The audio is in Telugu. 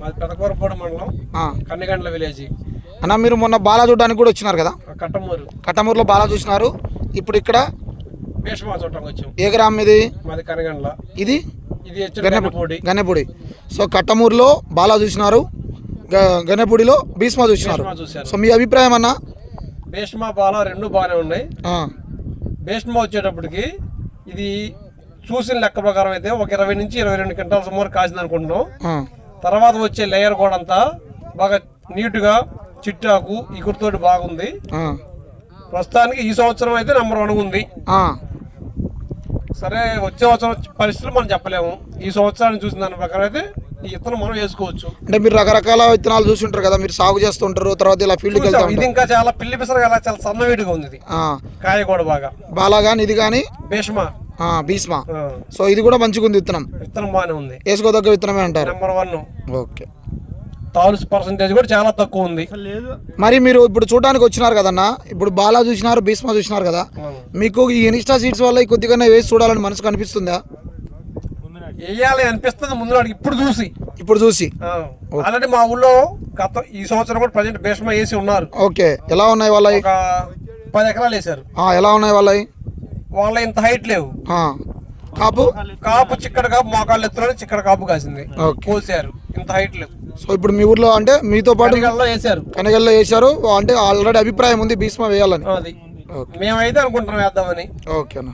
మాది పెదకూరపాడు మండలం ఆ. కన్నెగండ్ల విలేజ్. అన్న మీరు మొన్న బాలా చూడడానికి కూడా వచ్చినారు కదా? కట్టమూరు. కట్టమూరులో బాలా చూసినారు. ఇప్పుడు ఇక్కడ భీష్మా చూడటానికి వచ్చాం. ఏ గ్రామం ఇది? మాది ఇది? ఇది వచ్చి గన్నెపూడి. గన్నెపూడి. సో కట్టమూరులో బాలా చూసినారు. గన్నెపూడిలో భీష్మ చూసినారు. సో మీ అభిప్రాయం అన్న? భీష్మా బాల రెండు బాగానే ఉన్నాయి. భీష్మా వచ్చేటప్పటికి ఇది చూసిన లెక్క ప్రకారం అయితే ఒక ఇరవై నుంచి ఇరవై రెండు క్వింటాల సుమారు కాసింది అనుకుంటున్నాం తర్వాత వచ్చే లేయర్ కూడా అంతా బాగా నీట్గా చిట్టాకు ఇగురుతోటి బాగుంది. ప్రస్తుతానికి ఈ సంవత్సరం అయితే నెంబర్ వన్ ఉంది. సరే వచ్చే సంవత్సరం పరిస్థితులు మనం చెప్పలేము. ఈ సంవత్సరాన్ని చూసిన దాని ప్రకారం అయితే ఈ ఇత్తనం మనం వేసుకోవచ్చు. అంటే మీరు రకరకాల విత్తనాలు చూస్తుంటారు కదా మీరు సాగు చేస్తుంటారు తర్వాత ఇలా ఫీల్డ్కి వెళ్తూ చూసాం, ఇది ఉంటారు. ఇంకా చాలా పిల్లి పిసరగా చాలా సన్నవీడిగా ఉంది ఇది. కాయ కూడా బాగా. బాలా కానీ ఇది కానీ భీష్మ. భీష్మ. సో ఇది కూడా మంచిగా ఉంది విత్తనం. విత్తనం బాగానే ఉంది. వేసుకోదగ్గ విత్తనమే అంటారు. Number one okay. తాలుసు పర్సంటేజ్ కూడా చాలా తక్కువ ఉంది. మరి మీరు ఇప్పుడు చూడడానికి వచ్చినారు కదన్న? ఇప్పుడు బాలా చూసినారు భీష్మ చూసినారు కదా? మీకు ఈ ఇన్స్టా సీట్స్ వల్ల కొద్దిగానే వేసి చూడాలని మనసు కనిపిస్తుందా వేయాలి అనిపిస్తుంది ముందు నాటికి ఇప్పుడు చూసి. ఇప్పుడు చూసి. ఆల్రెడీ మా ఊళ్ళో గత ఈ సంవత్సరం కూడా ప్రజెంట్ భీష్మ వేసి ఉన్నారు. ఓకే. ఎలా ఉన్నాయి వాళ్ళవి ఒక పది ఎకరాలు వేశారు. ఆ, ఎలా ఉన్నాయి వాళ్ళవి వాళ్ళ ఇంత హైట్ లేవు. కాపు? కాపు చిక్కడ కాపు మోకాళ్ళు ఎత్తులోనే చిక్కడ కాపు కాసింది. కోసారు ఇంత హైట్ లేవు. సో ఇప్పుడు మీ ఊర్లో అంటే మీతో పాటు వేశారు కనగల్లో వేశారు అంటే ఆల్రెడీ అభిప్రాయం ఉంది భీష్మ వేయాలని. అది. ఓకే. మేమైతే అనుకుంటున్నాం వేద్దామని. ఓకే అన్న.